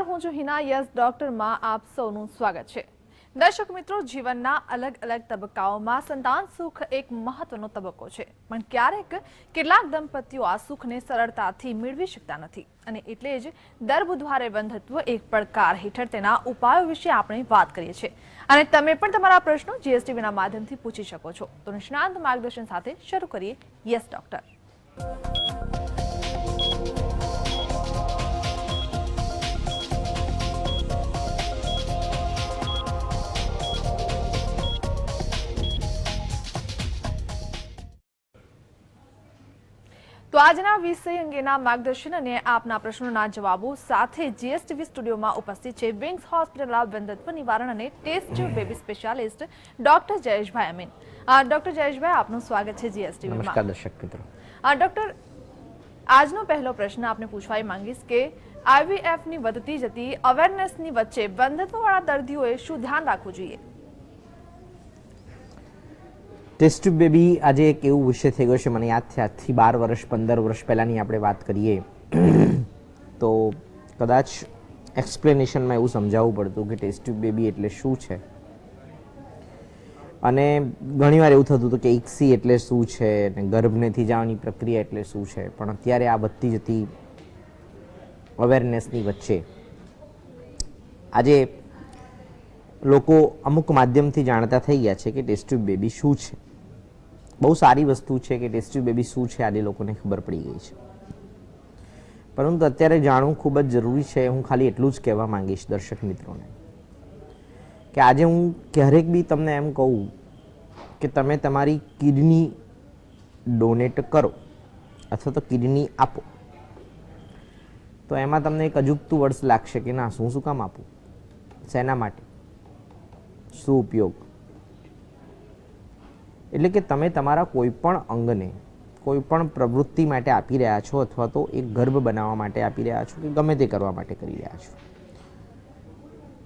નમસ્કાર, હું છું હિના. યસ, ડોક્ટરમાં આપ સૌનું સ્વાગત છે. દર્શક મિત્રો, જીવનના અલગ અલગ તબક્કાઓમાં સંતાન સુખ એક મહત્વનો તબક્કો છે. પણ ક્યારેક કેટલાક દંપતીઓ આ સુખને સરળતાથી મેળવી શકતા નથી. અને એટલે જ દર બુધવારે બંધત્વ એક પડકાર હેઠળ તેના ઉપાયો વિશે આપણે વાત કરીએ છીએ. અને તમે પણ તમારા પ્રશ્નો જીએસટીવીના માધ્યમથી પૂછી શકો છો. તો નિષ્ણાંત માર્ગદર્શન સાથે શરૂ કરીએ. Yes, doctor. તો આજના વિષય અંગેના માર્ગદર્શન અને આપના પ્રશ્નોના જવાબો સાથે જીએસટીવી સ્ટુડિયોમાં ઉપસ્થિત છે વિંગ્સ હોસ્પિટલ ઓફ બંધત્વ નિવારણ અને test baby specialist doctor Jayeshbhai Amin. Doctor Jayeshbhai આપનું સ્વાગત છે નમસ્કાર જીએસટીવીમાં દર્શક મિત્રો. ડોક્ટર આજનો પહેલો પ્રશ્ન આપને પૂછવા માંગીશ કે આઈવીએફની વધતી જતી અવેરનેસની વચ્ચે બંધત્વવાળા દર્દીઓએ શું ધ્યાન રાખવું જોઈએ? ટેસ્ટ બેબી આજે એક એવું વિષય થઈ ગયો છે, મને યાદ છે, આજથી બાર વર્ષ, પંદર વર્ષ પહેલાંની આપણે વાત કરીએ. તો કદાચ એક્સપ્લેનેશનમાં એવું સમજાવવું પડતું કે ટેસ્ટ બેબી એટલે શું છે. અને ઘણીવાર એવું થતું હતું કે ઇક્સી એટલે શું છે અને ગર્ભનેથી જવાની પ્રક્રિયા એટલે શું છે. પણ અત્યારે આ વધતી જતી અવેરનેસની વચ્ચે. આજે લોકો અમુક માધ્યમથી જાણતા થઈ ગયા છે કે ટેસ્ટ ટ્યુબ બેબી શું છે. બહુ સારી વસ્તુ છે કે ટેસ્ટ્યુ બેબી શું છે, આજે લોકોને ખબર પડી ગઈ છે. પરંતુ અત્યારે જાણવું ખૂબ જ જરૂરી છે, હું ખાલી એટલું જ કહેવા માંગીશ દર્શક મિત્રોને, કે આજે હું ક્યારેક બી તમને એમ કહું કે તમે તમારી કિડની ડોનેટ કરો અથવા તો કિડની આપો. તો એમાં તમને એક અજુગતું વર્ષ લાગશે કે ના શું શું કામ આપું? શેના માટે? શું ઉપયોગ? એટલે કે તમે તમારા કોઈપણ અંગને કોઈ પણ પ્રવૃત્તિ માટે આપી રહ્યા છો અથવા તો એક ગર્ભ બનાવવા માટે આપી રહ્યા છો કે ગમે તે કરવા માટે કરી રહ્યા છો.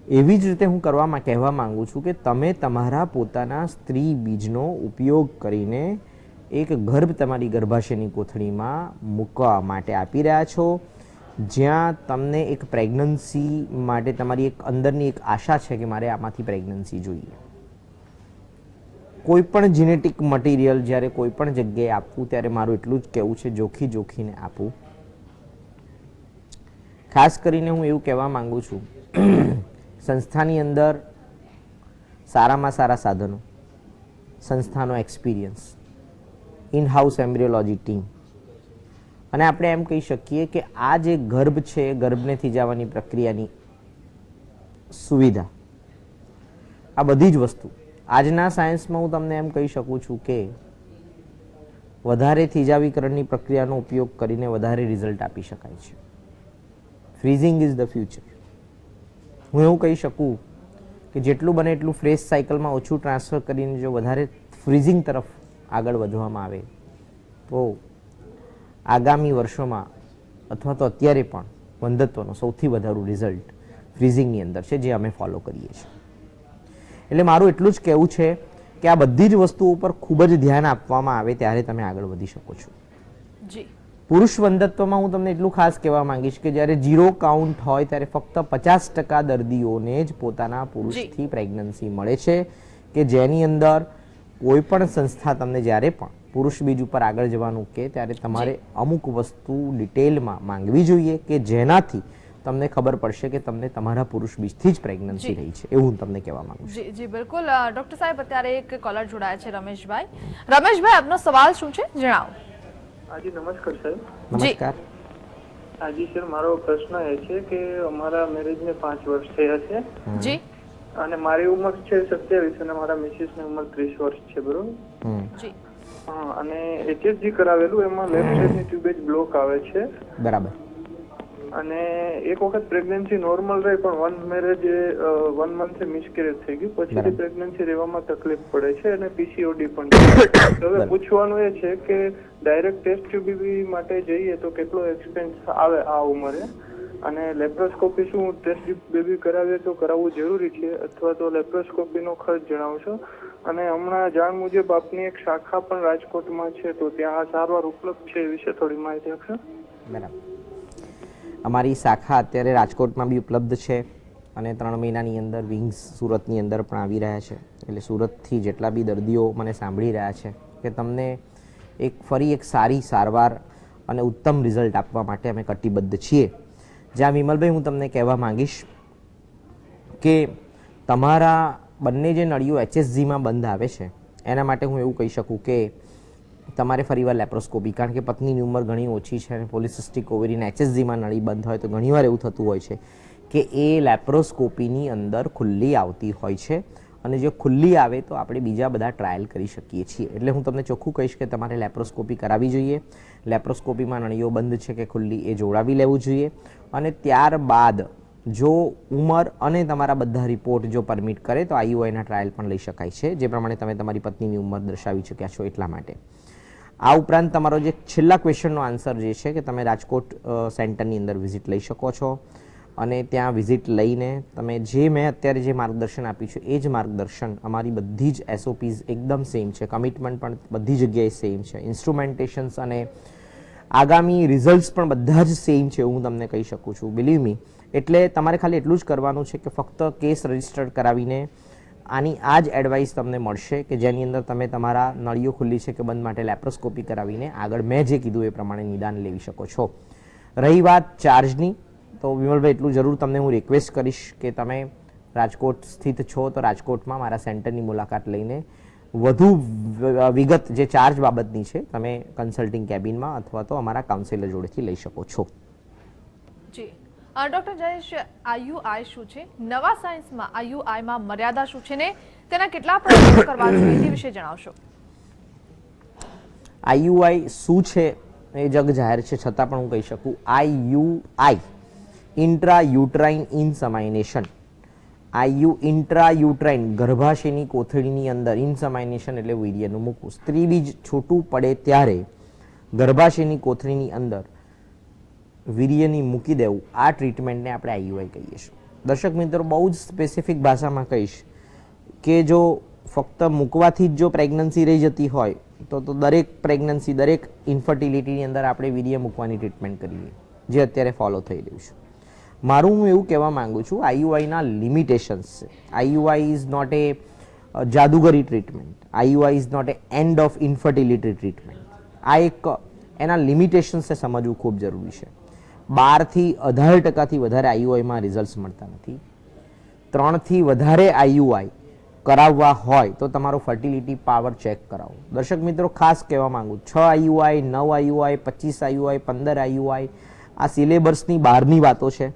એવી જ રીતે હું કરવામાં કહેવા માંગુ છું કે તમે તમારા પોતાના સ્ત્રી બીજનો ઉપયોગ કરીને એક ગર્ભ તમારી ગર્ભાશયની કોથળીમાં મૂકવા માટે આપી રહ્યા છો. જ્યાં તમને એક પ્રેગ્નન્સી માટે તમારી એક અંદરની એક આશા છે કે મારે આમાંથી પ્રેગ્નન્સી જોઈએ. કોઈ પણ જીનેટિક મટીરિયલ જ્યારે કોઈ પણ જગ્યાએ આપવું, ત્યારે મારું એટલું જ કહેવું છે, જોખી જોખીને આપવું. ખાસ કરીને હું એવું કહેવા માંગુ છું, સંસ્થાની અંદર સારામાં સારા સાધનો, સંસ્થાનો experience in house embryology team અને આપણે એમ કહી શકીએ કે આ જે ગર્ભ છે, ગર્ભને થીજાવાની પ્રક્રિયાની સુવિધા, આ બધી જ વસ્તુ આજના સાયન્સમાં હું તમને એમ કહી શકું છું કે વધારે થીજાવીકરણની પ્રક્રિયાનો ઉપયોગ કરીને વધારે રિઝલ્ટ આપી શકાય છે. ફ્રીઝિંગ ઇઝ ધ ફ્યુચર હું એવું કહી શકું કે જેટલું બને એટલું ફ્રેશ સાયકલમાં ઓછું ટ્રાન્સફર કરીને જો વધારે ફ્રીઝિંગ તરફ આગળ વધવામાં આવે, તો આગામી વર્ષોમાં અથવા તો અત્યારે પણ બંધત્વનો સૌથી વધારું રિઝલ્ટ ફ્રીઝિંગની અંદર છે, જે અમે ફોલો કરીએ છીએ. એટલે મારું એટલું જ કહેવું છે કે આ બધી જ વસ્તુઓ ઉપર ખૂબ જ ધ્યાન આપવામાં આવે ત્યારે તમે આગળ વધી શકો છો. જી. પુરુષ બંધત્વમાં હું તમને એટલું ખાસ કહેવા માંગીશ કે જ્યારે ઝીરો કાઉન્ટ હોય ત્યારે ફક્ત પચાસ ટકા દર્દીઓને જ પોતાના પુરુષથી પ્રેગ્નન્સી મળે છે કે જેની અંદર કોઈ પણ સંસ્થા તમને જ્યારે પણ પુરુષ બીજ ઉપર આગળ જવાનું કે ત્યારે તમારે અમુક વસ્તુ ડિટેલમાં માંગવી જોઈએ કે જેનાથી તમને ખબર પડશે કે તમને તમારા પુરુષ બીજથી જ પ્રેગ્નન્સી રહી છે એવું હું તમને કહેવા માંગુ છું. જી જી બિલકુલ. ડોક્ટર સાહેબ અત્યારે એક કોલર જોડાયા છે રમેશભાઈ. રમેશભાઈ આપનો સવાલ શું છે? જણાવો. હાજી નમસ્કાર સાહેબ. નમસ્કાર. હાજી સર મારો પ્રશ્ન એ છે કે અમારા મેરેજને પાંચ વર્ષ થયા છે. જી. અને મારી ઉંમર છે સત્યાવીસ અને મારા મિસિસની ઉંમર ત્રીસ વર્ષ છે બરોબર? હમ. જી. હા અને એચએસજી કરાવેલું એમાં લેફ્ટ સાઈડની ટ્યુબેજ બ્લોક આવે છે. બરાબર. અને એક વખત પ્રેગ્નન્સી નોર્મલ રહી પણ વન મેરેજ વન મંથે મિસકેરેજ થઈ ગયું. પછીથી. પ્રેગ્નન્સી રહેવામાં તકલીફ પડે છે અને પીસીઓડી પણ હવે પૂછવાનું એ છે કે ડાયરેક્ટ ટેસ્ટ ટ્યુબીબી માટે જઈએ તો કેટલો એક્સપેન્સ આવે આ ઉંમરે? અને લેપ્રોસ્કોપી શું ટેસ્ટ બેબી કરાવીએ તો કરાવવું જરૂરી છે? અથવા તો લેપ્રોસ્કોપીનો ખર્ચ જણાવશો? અને હમણાં જાણ મુજબ આપની એક શાખા પણ રાજકોટમાં છે તો ત્યાં આ સારવાર ઉપલબ્ધ છે એ વિશે થોડી માહિતી આપશો? બરાબર. અમારી શાખા અત્યારે રાજકોટમાં બી ઉપલબ્ધ છે અને ત્રણ મહિનાની અંદર વિંગ્સ સુરતની અંદર પણ આવી રહ્યા છે. એટલે સુરતથી જેટલા બી દર્દીઓ મને સાંભળી રહ્યા છે કે તમને એક ફરી એક સારી સારવાર અને ઉત્તમ રિઝલ્ટ આપવા માટે અમે કટિબદ્ધ છીએ. જ્યાં વિમલભાઈ, હું તમને કહેવા માંગીશ કે તમારા બંને જે નળીઓ એચએસજીમાં બંધ આવે છે, એના માટે હું એવું કહી શકું કે તમારે ફરીવાર લેપ્રોસ્કોપી, કારણ કે પત્નીની ઉંમર ઘણી ઓછી છે અને પોલિસિસ્ટિક ઓવેરીના એચએસજીમાં નળી બંધ હોય તો ઘણીવાર એવું થતું હોય છે કે એ લેપ્રોસ્કોપીની અંદર ખુલ્લી આવતી હોય છે અને જો ખુલ્લી આવે તો આપણે બીજા બધા ટ્રાયલ કરી શકીએ છીએ. એટલે હું તમને ચોખ્ખું કહીશ કે તમારે લેપ્રોસ્કોપી કરાવવી જોઈએ. લેપ્રોસ્કોપીમાં નળીઓ બંધ છે કે ખુલ્લી એ જોડાવી લેવું જોઈએ. અને ત્યારબાદ જો ઉંમર અને તમારા બધા રિપોર્ટ જો પરમિટ કરે તો આઈયુઆઈના ટ્રાયલ પણ લઈ શકાય છે. જે પ્રમાણે તમે તમારી પત્નીની ઉંમર દર્શાવી ચૂક્યા છો એટલા માટે. આ ઉપરાંત તમારો જે છેલ્લા ક્વેશ્ચનનો આન્સર જે છે કે તમે રાજકોટ સેન્ટરની અંદર વિઝિટ લઈ શકો છો. અને ત્યાં વિઝિટ લઈને તમે જે મેં અત્યારે જે માર્ગદર્શન આપ્યું છે, એ જ માર્ગદર્શન અમારી બધી જ એસઓપીઝ એકદમ સેમ છે. કમિટમેન્ટ પણ બધી જગ્યાએ સેમ છે. ઇન્સ્ટ્રુમેન્ટેશન્સ અને આગામી રિઝલ્ટ્સ પણ બધા જ સેમ છે હું તમને કહી શકું છું. બિલીવ મી એટલે તમારે ખાલી એટલું જ કરવાનું છે કે ફક્ત કેસ રજિસ્ટર્ડ કરાવીને આની આ જ એડવાઇસ તમને મળશે કે જેની અંદર તમે તમારા નળીઓ ખુલ્લી છે કે બંધ માટે લેપ્રોસ્કોપી કરાવીને આગળ મેં જે કીધું એ પ્રમાણે નિદાન લેવી શકો છો. રહી વાત ચાર્જની, તો વિમલભાઈ, એટલું જરૂર તમને હું રિક્વેસ્ટ કરીશ કે તમે રાજકોટ સ્થિત છો, તો રાજકોટમાં મારા સેન્ટરની મુલાકાત લઈને વધુ વિગત જે ચાર્જ બાબતની છે, તમે કન્સલ્ટિંગ કેબિનમાં અથવા તો અમારા કાઉન્સિલર જોડેથી લઈ શકો છો. જી. ડોક્ટર જયેશ આયુઆઈ શું છે? નવા સાયન્સમાં આયુઆઈમાં મર્યાદા શું છે ને તેના કેટલા પ્રયત્નો કરવા જોઈએ તે વિશે જણાવશો. આઈયુઆઈ શું છે એ જગ જાહેર છે, છતાં પણ હું કહી શકું. IUI intrauterine insemination. IUI intrauterine ગર્ભાશયની કોથળીની અંદર ઇનસમાઇનેશન એટલે વીર્યનું મૂકવું. સ્ત્રી બીજ છૂટું પડે ત્યારે ગર્ભાશયની કોથળીની અંદર વીર્યની મૂકી દેવું. આ ટ્રીટમેન્ટને આપણે આઈયુઆઈ કહીએ છીએ. દર્શક મિત્રો, બહુ જ સ્પેસિફિક ભાષામાં કહીશ કે જો ફક્ત મૂકવાથી જ જો પ્રેગ્નન્સી રહી જતી હોય, તો તો દરેક પ્રેગ્નન્સી દરેક ઇન્ફર્ટિલિટીની અંદર આપણે વીર્ય મૂકવાની ટ્રીટમેન્ટ કરીએ, જે અત્યારે ફોલો થઈ રહ્યું છે. મારું હું એવું કહેવા માંગુ છું આઈયુઆઈના લિમિટેશન્સ છે. IUI is not a જાદુગરી treatment IUI is not a and of infertility treatment આ એક, એના લિમિટેશન્સને સમજવું ખૂબ જરૂરી છે. બારથી અઢાર ટકાથી વધારે આઈયુઆઈમાં રિઝલ્ટ્સ મળતા નથી. ત્રણથી વધારે આઈયુઆઈ કરાવવા હોય તો તમારો ફર્ટિલિટી પાવર ચેક કરાવો. દર્શક મિત્રો, ખાસ કહેવા માંગુ, છ આઈયુઆઈ, નવ આઈયુઆઈ, પચીસ આઈયુઆઈ, પંદર આઈયુઆઈ, આ સિલેબસની બહારની વાતો છે.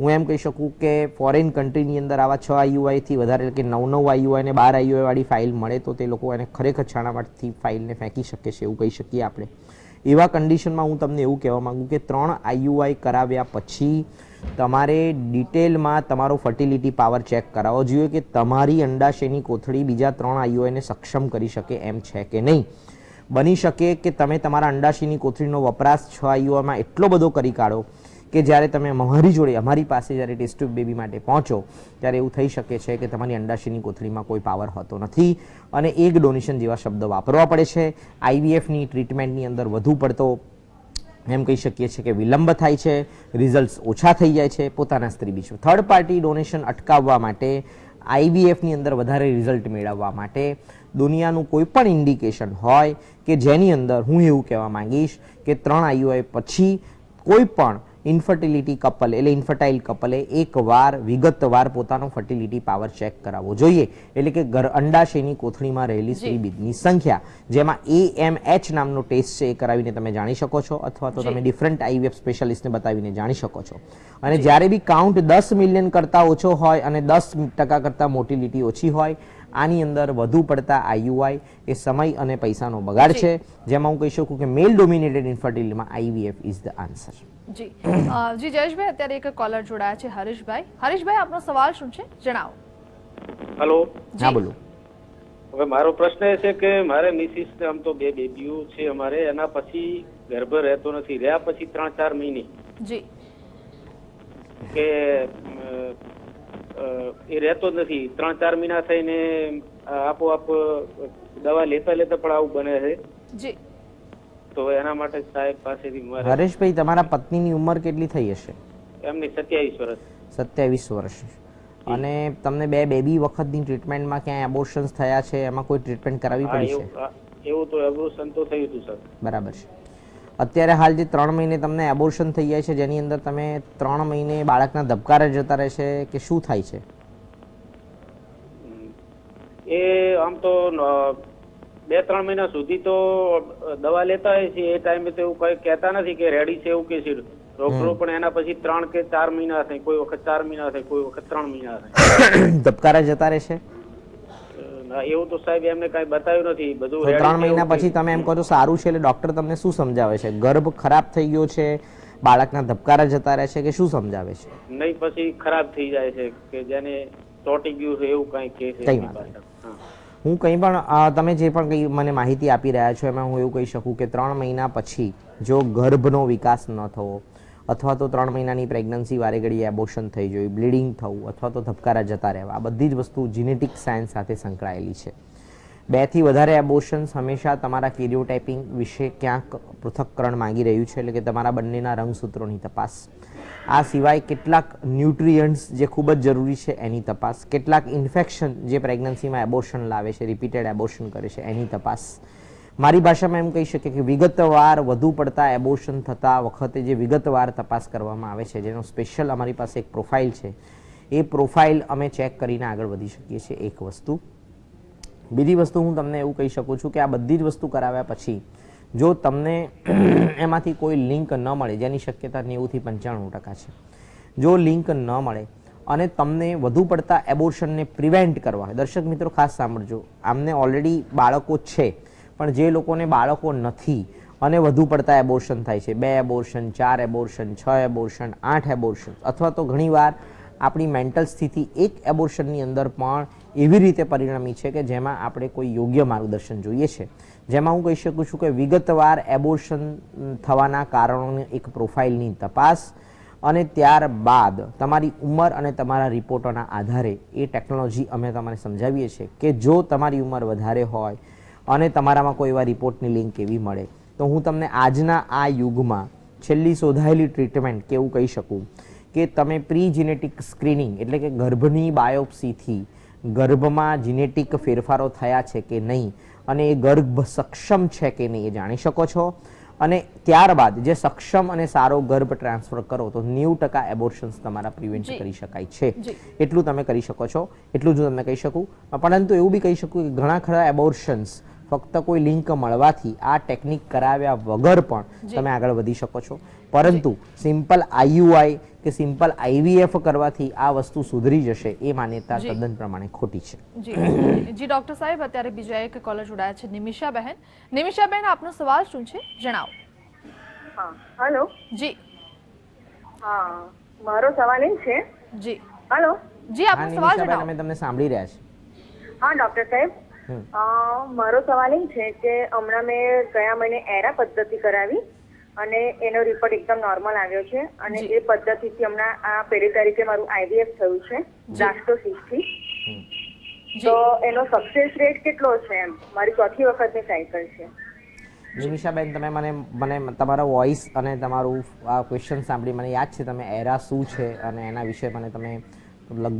હું એમ કહી શકું કે ફોરેન કન્ટ્રીની અંદર આવા છ આઈયુઆઈથી વધારે એટલે કે નવ નવ આઈયુઆઈ ને બાર આયુઆઈવાળી ફાઇલ મળે તો તે લોકો એને ખરેખર છાણાવાટથી ફાઇલને ફેંકી શકે છે એવું કહી શકીએ આપણે. એવા કન્ડિશનમાં હું તમને એવું કહેવા માંગુ કે ત્રણ આઈયુઆઈ કરાવ્યા પછી તમારે ડિટેલમાં તમારો ફર્ટિલિટી પાવર ચેક કરાવવો જોઈએ કે તમારી અંડાશયની કોથળી બીજા ત્રણ આઈયુઆઈને સક્ષમ કરી શકે એમ છે કે નહીં. બની શકે કે તમે તમારા અંડાશયની કોથળીનો વપરાશ છ આયુઆમાં એટલો બધો કરી કાઢો કે જ્યારે તમે અમારી જોડે, અમારી પાસે જ્યારે ટેસ્ટ ટ્યુબ બેબી માટે પહોંચો, ત્યારે એવું થઈ શકે છે કે તમારી અંડાશયની કોથળીમાં કોઈ પાવર હોતો નથી અને એક ડોનેશન જેવા શબ્દ વાપરવા પડે છે. આઈવીએફની ટ્રીટમેન્ટની અંદર વધુ પડતો એમ કહી શકીએ છીએ કે વિલંબ થાય છે, રિઝલ્ટ્સ ઓછા થઈ જાય છે, પોતાના સ્ત્રી બીજું થર્ડ પાર્ટી ડોનેશન અટકાવવા માટે, આઈવીએફની અંદર વધારે રિઝલ્ટ મેળવવા માટે દુનિયાનું કોઈ પણ ઇન્ડિકેશન હોય કે જેની અંદર હું એવું કહેવા માંગીશ કે ત્રણ આઈયુઆઈ પછી કોઈ પણ ઇન્ફર્ટિલિટી કપલ એટલે ઇન્ફર્ટાઇલ કપલે એકવાર વિગતવાર પોતાનો ફર્ટિલિટી પાવર ચેક કરાવવો જોઈએ. એટલે કે ગર અંડાશયની કોથળીમાં રહેલી સ્ત્રીબીજની સંખ્યા જેમાં એ એમ એચ નામનો ટેસ્ટ છે એ કરાવીને તમે જાણી શકો છો અથવા તો તમે ડિફરન્ટ આઈવીએફ સ્પેશિયાલિસ્ટને બતાવીને જાણી શકો છો. અને જ્યારે બી કાઉન્ટ દસ મિલિયન કરતાં ઓછો હોય અને દસ ટકા કરતાં મોટિલિટી ઓછી હોય આની અંદર વધુ પડતા આઈયુઆઈ એ સમય અને પૈસાનો બગાડ છે. જેમાં હું કહી શકું કે મેલ ડોમિનેટેડ ઇન્ફર્ટિલિટીમાં આઈવીએફ ઇઝ ધ આન્સર. જી. જી જયેશભાઈ અત્યારે એક કોલર જોડાયા છે હરીશભાઈ. હરીશભાઈ આપનો સવાલ શું છે? જણાવો. હેલો. જી. હા બોલો. હવે મારો પ્રશ્ન એ છે કે મારે મિસિસ આમ તો બે બેબીઓ છે અમારે એના પછી ગર્ભ રહેતો નથી. રહ્યા પછી ત્રણ ચાર મહિને. જી. કે એ રહેતો જ નથી. ત્રણ ચાર મહિના થઈને આપોઆપ દવા લેતા લેતા પણ આવું બને છે. જી. તો એના માટે સાહેબ પાસેથી મારે હરેશભાઈ તમારા પત્નીની ઉંમર કેટલી થઈ હશે? એમની સત્યાવીસ વર્ષ. સત્યાવીસ વર્ષ. અને તમને બે બેબી વખતની ટ્રીટમેન્ટમાં ક્યાંય એબોર્શન્સ થયા છે? એમાં કોઈ ટ્રીટમેન્ટ કરાવવી પડી છે? એવું તો એબોર્શન તો થયું હતું સર બરાબર છે. અત્યારે હાલ જે ત્રણ મહિને તમને એબોર્શન થઈ જાય છે જેની અંદર તમે ત્રણ મહિને બાળકના ધબકારા જતા રહેશે કે શું થાય છે? એ આમ તો બે ત્રણ મહિના સુધી તો દવા લેતા હોય છે એ ટાઈમે તો એવું કઈ કહેતા નથી કે રેડી છે એવું કે છે. ડોક્ટરો પણ એના પછી ત્રણ કે ચાર મહિના થાય કોઈ વખત ચાર મહિના થાય કોઈ વખત ત્રણ મહિના થાય. ધબકારા જતા રહેશે? એવું તો સાહેબ એમને કઈ બતાવ્યું નથી. બધું ત્રણ મહિના પછી તમે એમ કહો છો સારું છે એટલે ડોક્ટર તમને શું સમજાવે છે? ગર્ભ ખરાબ થઈ ગયો છે બાળકના ધબકારા જતા રહે છે કે શું સમજાવે છે? નહીં પછી ખરાબ થઈ જાય છે કે જેને ચોટી ગયું છે એવું કઈ કે છે કઈ વાંધો. હું કંઈ પણ તમે જે પણ કંઈ મને માહિતી આપી રહ્યા છો એમાં હું એવું કહી શકું કે ત્રણ મહિના પછી જો ગર્ભનો વિકાસ ન થવો અથવા તો ત્રણ મહિનાની પ્રેગ્નન્સી વારે ઘડીએ એબોશન થઈ જોઈ બ્લીડિંગ થવું અથવા તો ધબકારા જતા રહેવા, આ બધી જ વસ્તુ જીનેટિક સાયન્સ સાથે સંકળાયેલી છે. બેથી વધારે એબોશન્સ હંમેશા તમારા કેરિયોટાઇપિંગ વિશે ક્યાંક પૃથક્કરણ માંગી રહ્યું છે, એટલે કે તમારા બંનેના રંગસૂત્રોની તપાસ. આ સિવાય કેટલાક ન્યુટ્રિયન્ટ્સ જે ખૂબ જ જરૂરી છે એની તપાસ, કેટલાક ઇન્ફેક્શન જે પ્રેગ્નન્સીમાં એબોશન લાવે છે રિપીટેડ એબોશન કરે છે, એની તપાસ. મારી ભાષામાં એમ કહી શકીએ કે વિગતવાર વધુ પડતા એબોશન થતા વખતે જે વિગતવાર તપાસ કરવામાં આવે છે, જેનો સ્પેશિયલ અમારી પાસે એક પ્રોફાઇલ છે, એ પ્રોફાઇલ અમે ચેક કરીને આગળ વધી શકીએ છીએ એક વસ્તુ. બીજી વસ્તુ હું તમને એવું કહી શકું છું કે આ બધી જ વસ્તુ કરાવ્યા પછી, જો તમને એમાંથી કોઈ લિંક ન મળે, જેની શક્યતા નેવુંથી પંચાણું ટકા છે, જો લિંક ન મળે અને તમને વધુ પડતા એબોર્શનને પ્રિવેન્ટ કરવા દર્શક મિત્રો ખાસ સાંભળજો, આમને ઓલરેડી બાળકો છે પણ જે લોકોને બાળકો નથી અને વધુ પડતા એબોર્શન થાય છે. બે એબોર્શન ચાર એબોર્શન છ એબોર્શન આઠ એબોર્શન અથવા તો ઘણીવાર આપણી મેન્ટલ સ્થિતિ એક એબોર્શનની અંદર પણ એવી રીતે પરિણમી છે કે જેમાં આપણે કોઈ યોગ્ય માર્ગદર્શન જોઈએ છે. જેમાં હું કહી શકું છું કે વિગતવાર એબોર્શન થવાના કારણોની એક પ્રોફાઇલની તપાસ અને ત્યારબાદ તમારી ઉંમર અને તમારા રિપોર્ટોના આધારે એ ટેકનોલોજી અમે તમારે સમજાવીએ છીએ કે જો તમારી ઉંમર વધારે હોય અને તમારામાં કોઈ એવા રિપોર્ટની લિંક એવી મળે. તો હું તમને આજના આ યુગમાં છેલ્લી શોધાયેલી ટ્રીટમેન્ટ કેવું કહી શકું કે તમે પ્રી જીનેટિક સ્ક્રીનિંગ એટલે કે ગર્ભની બાયોપ્સીથી ગર્ભમાં જીનેટિક ફેરફારો થયા છે કે નહીં અને એ ગર્ભ સક્ષમ છે કે નહીં એ જાણી શકો છો. અને ત્યારબાદ જે સક્ષમ અને સારો ગર્ભ ટ્રાન્સફર કરો તો નેવું ટકા એબોર્શન્સ તમારા પ્રિવેન્ટ કરી શકાય છે. એટલું તમે કરી શકો છો. એટલું જ હું તમને કહી શકું. પરંતુ એવું બી કહી શકું કે ઘણા ખરા એબોર્શન્સ ફક્ત કોઈ લિંક મળવાથી આ ટેકનિક કરાવ્યા વગર પણ તમે આગળ વધી શકો છો. પરંતુ સિમ્પલ આઈયુઆઈ કે સિમ્પલ આઈવીએફ કરવાથી આ વસ્તુ સુધરી જશે એ માન્યતા તદ્દન પ્રમાણે ખોટી છે. જી. જી ડોક્ટર સાહેબ અત્યારે બીજા એક કોલર જોડાયા છે નિમિષા બહેન નિમિષા બહેન આપનો સવાલ શું છે? જણાવો. હા હલો. જી. હા મારો સવાલ એ છે. જી. હેલો. જી આપનો સવાલ જણાવો. અમે તમને સાંભળી રહ્યા છીએ. હા ડોક્ટર સાહેબ. મારો સવાલ એ છે કે હમણાં મેં ગયા મહિને એરા પદ્ધતિ કરાવી અને એનો રિપોર્ટ એકદમ નોર્મલ આવ્યો છે અને એ પદ્ધતિથી હમણાં આ પેઢી તારીખે મારું આઈવીએફ થયું છે બ્લાસ્ટોસિસથી તો એનો સક્સેસ રેટ કેટલો છે એમ? મારી ચોથી વખતની સાયકલ છે. નિમિષાબેન તમે મને મને તમારો વોઇસ અને તમારું આ ક્વેશ્ચન સાંભળી મને યાદ છે તમે એરા શું છે અને એના વિશે મને તમે લગભગ